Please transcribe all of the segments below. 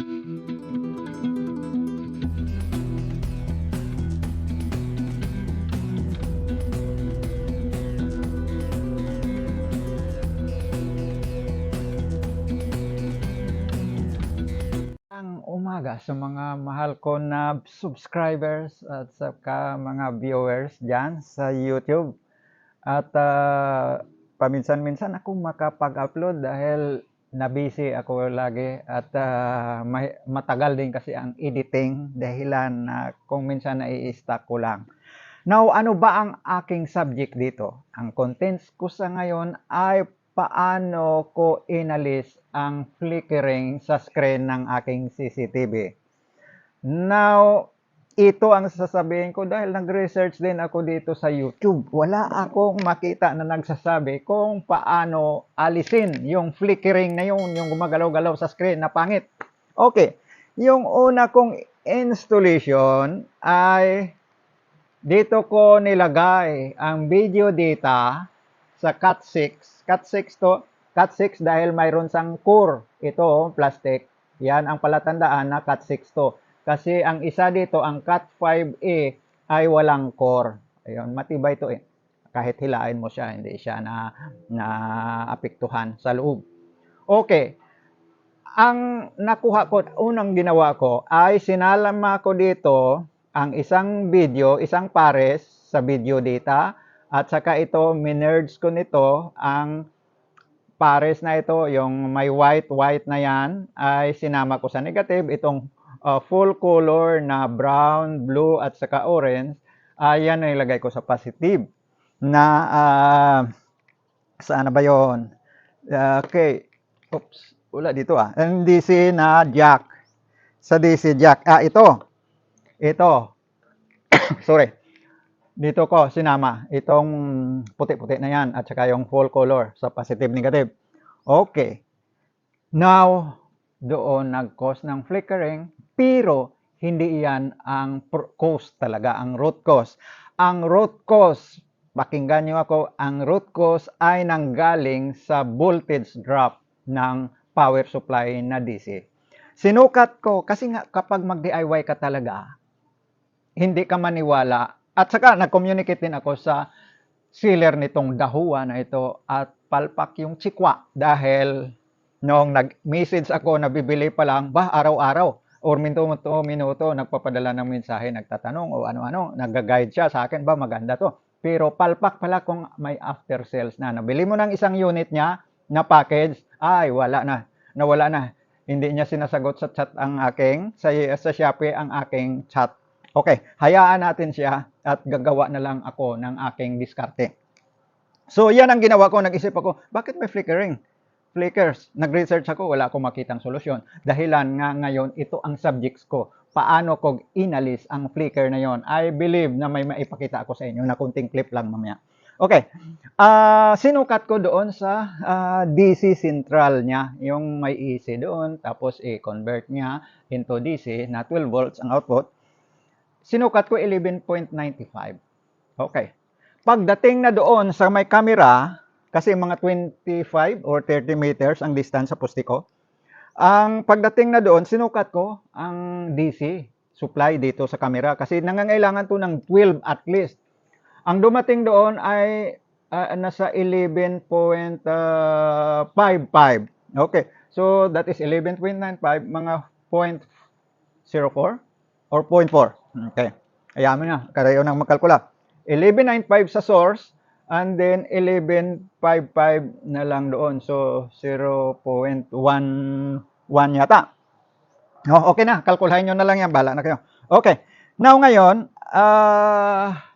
Umaga sa mga mahal ko na subscribers at saka mga viewers dyan sa YouTube. At ah, paminsan-minsan ako makapag-upload dahil na-busy ako lagi at ah, may- matagal din kasi ang editing dahilan na kung minsan nai-stuck ko lang. Now, ano ba ang aking subject dito? Ang contents ko sa ngayon ay paano ko inalis ang flickering sa screen ng aking CCTV. Now, ito ang sasabihin ko dahil nag-research din ako dito sa YouTube. Wala akong makita na nagsasabi kung paano alisin yung flickering na yun, yung gumagalaw-galaw sa screen na pangit. Okay, yung una kong installation ay dito ko nilagay ang video data sa Cat6. Cat6 to, Cat6 dahil mayroon sang core. Ito, plastic. Yan ang palatandaan na Cat6 to. Kasi ang isa dito, ang Cat5A ay walang core. Ayun, matibay to eh. Kahit hilain mo siya, hindi siya na, na apektuhan sa loob. Okay. Ang nakuha ko, unang ginawa ko, ay sinalama ko dito ang isang video, isang pares sa video data at saka ito, minerds ko nito ang pares na ito, yung may white-white na yan, ay sinama ko sa negative. Itong uh, full color na brown, blue at saka orange, ayan na ilagay ko sa positive. Na, ah, saan na ba yun? Okay. Oops. Wala dito ah. Ang DC na jack. Sa DC jack. Ah, ito. Ito. Sorry. Dito ko sinama itong puti-puti na yan at saka yung full color sa positive negative. Okay. Now, doon nag-cause ng flickering pero hindi yan ang cause talaga, ang root cause. Ang root cause, pakinggan nyo ako, ang root cause ay nanggaling sa voltage drop ng power supply na DC. Sinukat ko kasi nga kapag mag-DIY ka talaga, hindi ka maniwala. At saka nag-communicate din ako sa sealer nitong dahuwa na ito at palpak yung chikwa dahil noong nag-message ako na bibili pa lang, ba araw-araw or minuto minuto nagpapadala ng mensahe, nagtatanong o ano-ano, nag-guide siya sa akin ba maganda to. Pero palpak pala kung may after sales na. Nabili mo ng isang unit niya na package, ay wala na, nawala na. Hindi niya sinasagot sa chat ang aking, sa, sa Shopee ang aking chat. Okay, hayaan natin siya at gagawa na lang ako ng aking diskarte. So, yan ang ginawa ko. Nag-isip ako, bakit may flickering? Flickers. Nag-research ako, wala akong makitang solusyon. Dahilan nga ngayon, ito ang subjects ko. Paano ko inalis ang flicker na yon? I believe na may maipakita ako sa inyo na kunting clip lang mamaya. Okay. Ah, sinukat ko doon sa ah, DC central niya, yung may AC doon, tapos i-convert niya into DC na 12 volts ang output. Sinukat ko 11.95. Okay. Pagdating na doon sa may camera, kasi mga 25 or 30 meters ang distance sa poste ko, ang pagdating na doon, sinukat ko ang DC supply dito sa camera kasi nangangailangan to ng 12 at least. Ang dumating doon ay ah, nasa 11.55. Okay. So that is 11.95 mga 0.04 or 0.4. Okay. Ayamin na, karayo nang magkalkula. 11.95 sa source and then 11.55 na lang doon. So 0.11 yata. Oh, okay na, kalkulahin nyo na lang yan, bala na kayo. Okay. Now ngayon, ah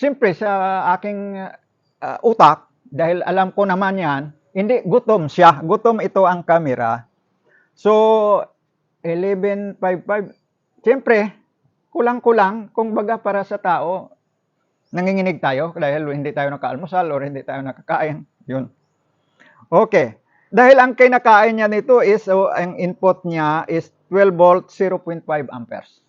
Siyempre sa aking ah, utak, dahil alam ko naman yan, hindi gutom siya. Gutom ito ang camera. So, 11.55. Siyempre, kulang-kulang, kung baga para sa tao, nanginginig tayo dahil hindi tayo nakaalmusal or hindi tayo nakakain. Yun. Okay. Dahil ang kinakain niya nito is, so, ang input niya is 12 volt, 0.5 amperes.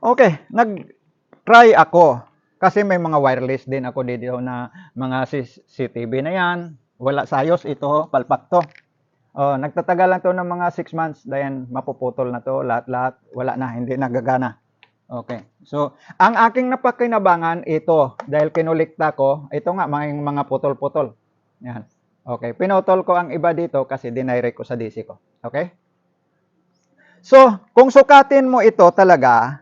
Okay, nag-try ako. Kasi may mga wireless din ako dito na mga CCTV na yan. Wala sayos ito, palpak to. Oh, nagtatagal lang to ng mga 6 months, then mapuputol na to, lahat-lahat, wala na, hindi nagagana. Okay. So, ang aking napakinabangan ito, dahil kinulikta ko, ito nga, mga, mga putol-putol. Yan. Okay. Pinutol ko ang iba dito kasi dinirect ko sa DC ko. Okay? So, kung sukatin mo ito talaga,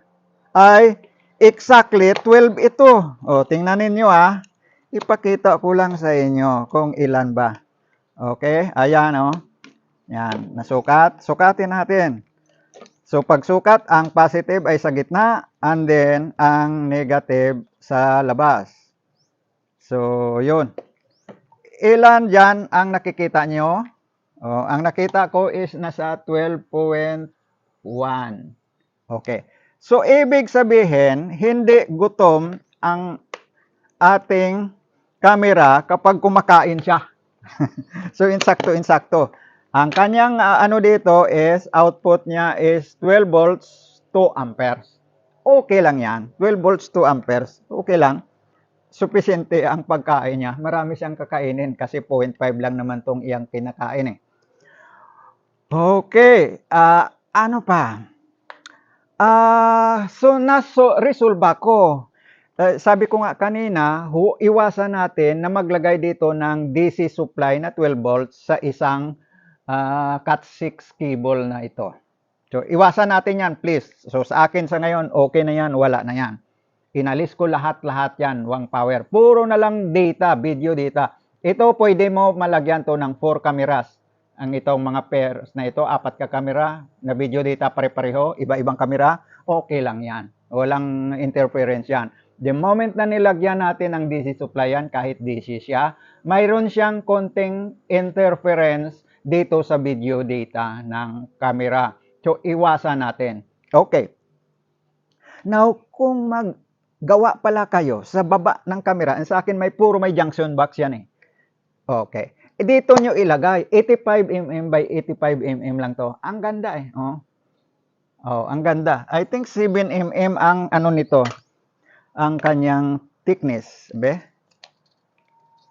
ay exactly 12 ito. O, tingnan ninyo ah. Ipakita ko lang sa inyo kung ilan ba. Okay? Ayan oh. Yan, nasukat. Sukatin natin. So, pagsukat, ang positive ay sa gitna and then ang negative sa labas. So, yun. Ilan dyan ang nakikita nyo? Oh, ang nakita ko is nasa 12.1. Okay. So, ibig sabihin, hindi gutom ang ating camera kapag kumakain siya. so, insakto-insakto. Ang kanyang ah, ano dito is output niya is 12 volts 2 amperes. Okay lang yan. 12 volts 2 amperes. Okay lang. Sufficiente ang pagkain niya. Marami siyang kakainin kasi 0.5 lang naman tong iyang kinakain eh. Okay. ah ano pa? Ah, so naso resolve ako. Eh, sabi ko nga kanina, iwasan natin na maglagay dito ng DC supply na 12 volts sa isang ah, Cat 6 cable na ito. So, iwasan natin yan, please. So, sa akin sa ngayon, okay na yan, wala na yan. Inalis ko lahat-lahat yan, wang power. Puro na lang data, video data. Ito, pwede mo malagyan to ng 4 cameras. Ang itong mga pairs na ito, apat ka camera, na video data pare-pareho, iba-ibang camera, okay lang yan. Walang interference yan. The moment na nilagyan natin ang DC supply yan, kahit DC siya, mayroon siyang konting interference dito sa video data ng camera. So, iwasan natin. Okay. Now, kung maggawa pala kayo sa baba ng camera, sa akin may puro may junction box yan eh. Okay. E dito nyo ilagay, 85 mm by 85 mm lang to. Ang ganda eh. Oh. Oh, ang ganda. I think 7 mm ang ano nito. Ang kanyang thickness, be?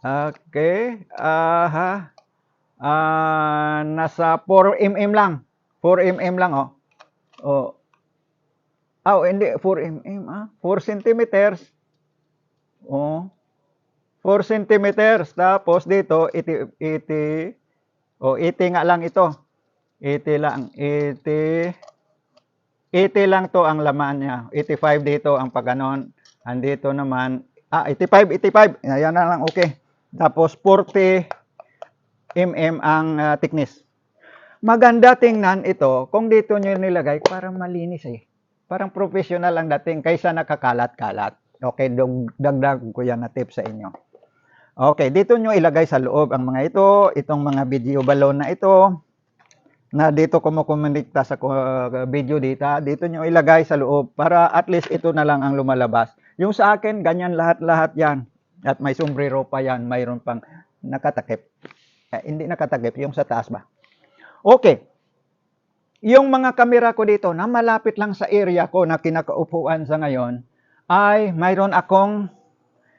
Okay. Aha. Ah, nasa 4 mm lang. 4 mm lang oh. Oh. Oh, hindi 4 mm ah. 4 centimeters. Oh. 4 centimeters. Tapos dito 80 80 oh, 80 nga lang ito. 80 lang. 80 80 lang to ang laman niya. 85 dito ang pagganon. Andito naman ah 85 85. Ayan na lang okay. Tapos 40 mm ang ah, thickness. Maganda tingnan ito kung dito nyo nilagay parang malinis eh. Parang professional ang dating kaysa nakakalat-kalat. Okay, dagdag ko yan na tip sa inyo. Okay, dito nyo ilagay sa loob ang mga ito, itong mga video balon na ito, na dito kumukomunikta sa uh, video data, dito nyo ilagay sa loob para at least ito na lang ang lumalabas. Yung sa akin, ganyan lahat-lahat yan. At may sombrero pa yan, mayroon pang nakatakip. Eh, hindi nakatakip, yung sa taas ba? Okay. Yung mga kamera ko dito na malapit lang sa area ko na kinakaupuan sa ngayon, ay mayroon akong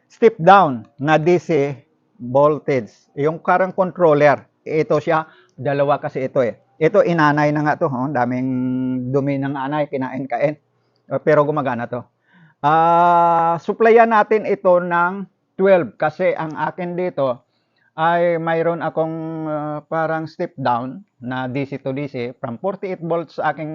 step down na DC voltage. Yung current controller. Ito siya, dalawa kasi ito eh. Ito inanay na nga to, oh. daming dumi ng anay, kinain-kain. Uh, Pero gumagana to. Ah, supplyan natin ito ng 12 kasi ang akin dito ay mayroon akong uh, parang step down na DC to DC from 48 volts sa aking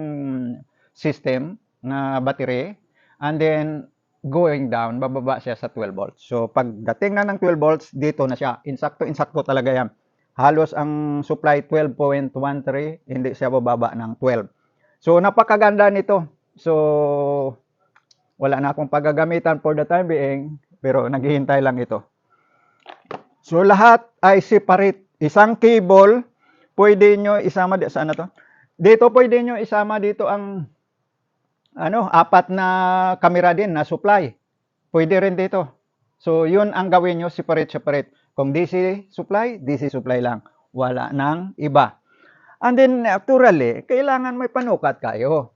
system na battery and then going down, bababa siya sa 12 volts. So, pagdating na ng 12 volts, dito na siya. Insakto-insakto talaga yan. Halos ang supply 12.13, hindi siya bababa ng 12. So, napakaganda nito. So, wala na akong paggagamitan for the time being, pero naghihintay lang ito. So, lahat ay separate. Isang cable, pwede nyo isama, di- saan na to? Dito pwede nyo isama dito ang ano, apat na camera din na supply. Pwede rin dito. So, yun ang gawin nyo, separate, separate. Kung DC supply, DC supply lang. Wala nang iba. And then, naturally, kailangan may panukat kayo.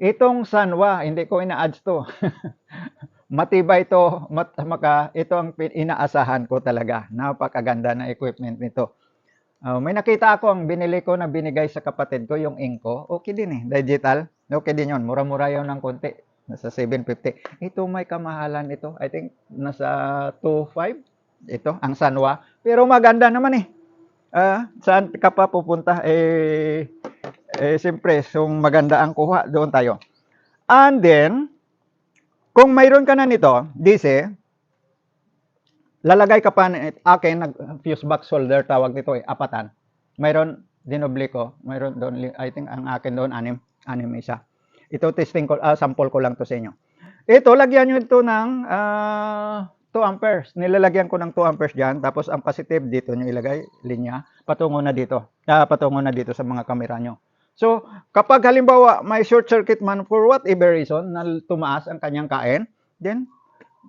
Itong Sanwa, hindi ko ina-ads to. Matibay ito, mat, maka, ito ang inaasahan ko talaga. Napakaganda na equipment nito. Oh, may nakita ako ang binili ko na binigay sa kapatid ko, yung Inco. Okay din eh, digital. Okay din yun. Mura-mura yun ng konti. Nasa 750. Ito may kamahalan ito. I think nasa 2.5. Ito, ang Sanwa. Pero maganda naman eh. Ah, saan ka pa pupunta? Eh, eh siyempre, kung maganda ang kuha, doon tayo. And then, kung mayroon ka na nito, DC, lalagay ka pa ni akin nag fuse box holder tawag nito eh apatan. Mayroon dinoble ko. Mayroon doon I think ang akin doon anim anim isa. Ito testing ko ah, sample ko lang to sa inyo. Ito lagyan nyo ito ng ah, 2 amperes. Nilalagyan ko ng 2 amperes diyan tapos ang positive dito nyo ilagay linya. Patungo na dito. Ah, patungo na dito sa mga kamera nyo so kapag halimbawa may short circuit man for whatever reason na tumaas ang kanyang kain then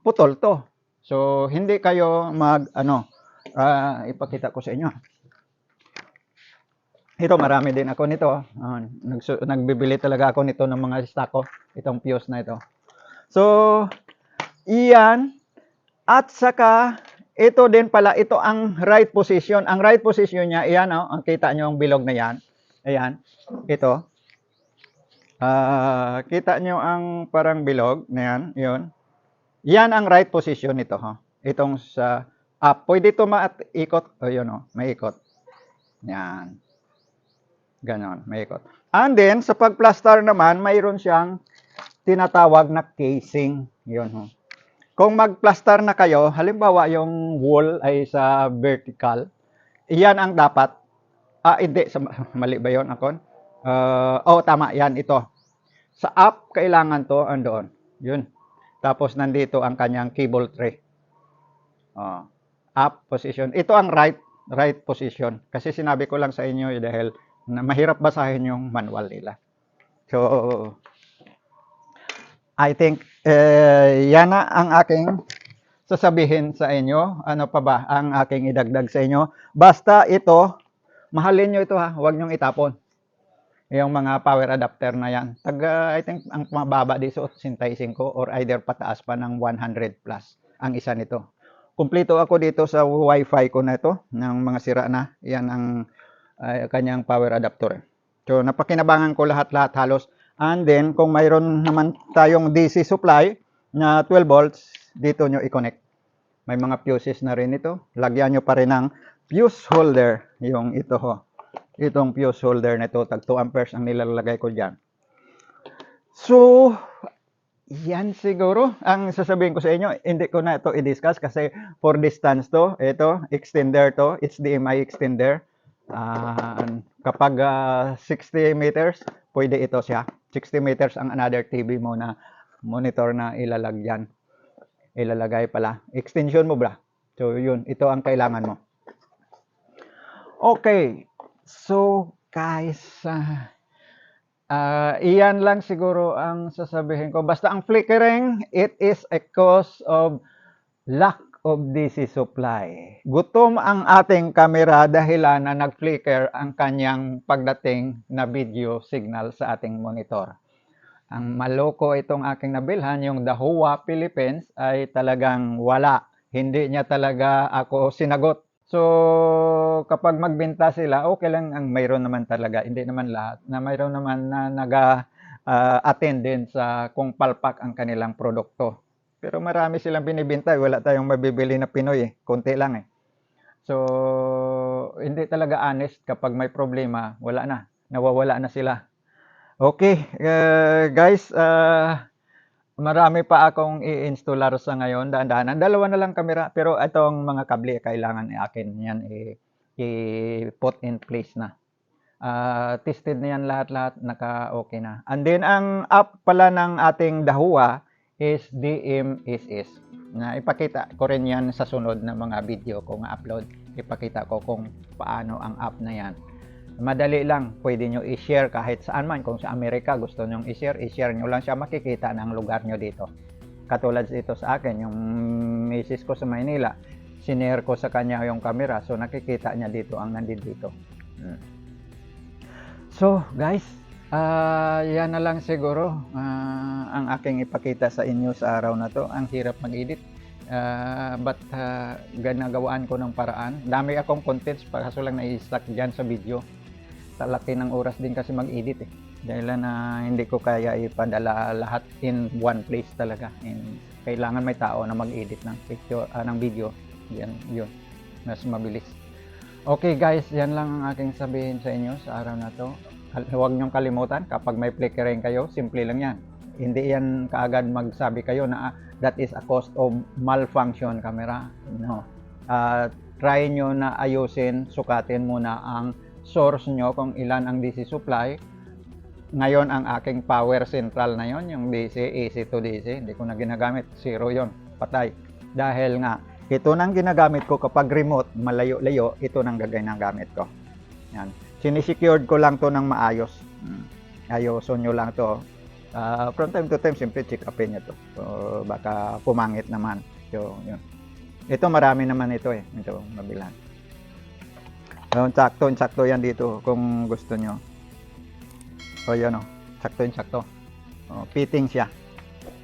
putol to So, hindi kayo mag, ano, ah, ipakita ko sa inyo. Ito, marami din ako nito. Ah, nagsu- nagbibili talaga ako nito ng mga stock ko. Itong fuse na ito. So, iyan. At saka, ito din pala, ito ang right position. Ang right position niya, iyan, oh, ang kita nyo ang bilog na yan. Ayan, ito. Ah, kita nyo ang parang bilog na yan, yun. Yan ang right position nito, ha. Itong sa up. Pwede ito maikot. O, yun, oh, may ikot. Yan. Ganon, may ikot. And then, sa pagplaster naman, mayroon siyang tinatawag na casing. Yun, ho. Kung magplaster na kayo, halimbawa yung wall ay sa vertical, iyan ang dapat. Ah, hindi. Sa, mali ba yun, Akon? Uh, oh, tama. Yan, ito. Sa up, kailangan to, andoon. Yun. Tapos nandito ang kanyang cable tray. Oh, up position. Ito ang right right position. Kasi sinabi ko lang sa inyo eh, dahil na mahirap basahin yung manual nila. So, I think eh, yan na ang aking sasabihin sa inyo. Ano pa ba ang aking idagdag sa inyo? Basta ito, mahalin nyo ito ha. Huwag nyong itapon yung mga power adapter na yan. Tag, uh, I think, ang mababa dito, 85 or either pataas pa ng 100 plus ang isa nito. Kumpleto ako dito sa wifi ko na ito, ng mga sira na. Yan ang uh, kanyang power adapter. So, napakinabangan ko lahat-lahat halos. And then, kung mayroon naman tayong DC supply na 12 volts, dito nyo i-connect. May mga fuses na rin ito. Lagyan nyo pa rin ng fuse holder, yung ito ho itong fuse holder na ito, tag 2 amperes ang nilalagay ko dyan. So, yan siguro ang sasabihin ko sa inyo. Hindi ko na ito i-discuss kasi for distance to, ito, extender to, HDMI extender. Uh, kapag uh, 60 meters, pwede ito siya. 60 meters ang another TV mo na monitor na ilalagyan. Ilalagay pala. Extension mo bra. So, yun. Ito ang kailangan mo. Okay. So, guys, uh, uh, iyan lang siguro ang sasabihin ko. Basta ang flickering, it is a cause of lack of DC supply. Gutom ang ating kamera dahilan na nag-flicker ang kanyang pagdating na video signal sa ating monitor. Ang maloko itong aking nabilhan, yung Dahua Philippines, ay talagang wala. Hindi niya talaga ako sinagot So, kapag magbenta sila, okay lang ang mayroon naman talaga, hindi naman lahat, na mayroon naman na naga-attend din sa kung palpak ang kanilang produkto. Pero marami silang binibenta, wala tayong mabibili na Pinoy eh, konti lang eh. So, hindi talaga honest kapag may problema, wala na, nawawala na sila. Okay, uh, guys, uh, marami pa akong i-installar sa ngayon, daan-daanan. Dalawa na lang kamera, pero itong mga kable, kailangan akin yan i-put in place na. Uh, tested na yan lahat-lahat, naka-okay na. And then, ang app pala ng ating Dahua is DMSS. Na ipakita ko rin yan sa sunod na mga video ko nga upload. Ipakita ko kung paano ang app na yan. Madali lang, pwede nyo i-share kahit saan man. Kung sa Amerika gusto nyo i-share, i-share nyo lang siya, makikita ng lugar nyo dito. Katulad dito sa akin, yung misis ko sa Maynila, sinare ko sa kanya yung camera, so nakikita niya dito ang nandito. Hmm. So, guys, uh, yan na lang siguro uh, ang aking ipakita sa inyo sa araw na to. Ang hirap mag-edit. Ah, but ah, ginagawaan ko ng paraan. Dami akong contents, kaso lang na-stuck dyan sa video. Laki ng oras din kasi mag-edit eh. Dahil na hindi ko kaya ipadala lahat in one place talaga. In, kailangan may tao na mag-edit ng picture, ah, ng video. Yan, yun. Mas mabilis. Okay guys, yan lang ang aking sabihin sa inyo sa araw na to. Huwag niyong kalimutan, kapag may flickering kayo, simple lang yan. Hindi yan kaagad magsabi kayo na ah, that is a cost of malfunction camera. No. Ah, try nyo na ayusin, sukatin muna ang source nyo kung ilan ang DC supply. Ngayon ang aking power central na yon, yung DC, AC to DC, hindi ko na ginagamit. Zero yon, patay. Dahil nga, ito nang ginagamit ko kapag remote, malayo-layo, ito nang gagay ng gamit ko. Yan. Sinisecured ko lang to ng maayos. Hmm. Ayoson nyo lang to. Ah, from time to time, siyempre check upin nyo to. So, baka pumangit naman. So, yun. Ito marami naman ito eh. Ito, mabilan. So, sakto, sakto yan dito kung gusto nyo. So, yun o. Sakto, sakto. O, fitting siya.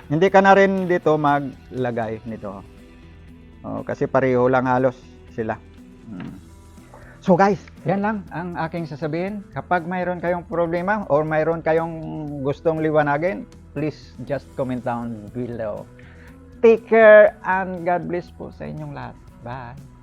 Hindi ka na rin dito maglagay nito. O, kasi pareho lang halos sila. Hmm. So guys, yan lang ang aking sasabihin. Kapag mayroon kayong problema or mayroon kayong gustong liwanagin, please just comment down below. Take care and God bless po sa inyong lahat. Bye!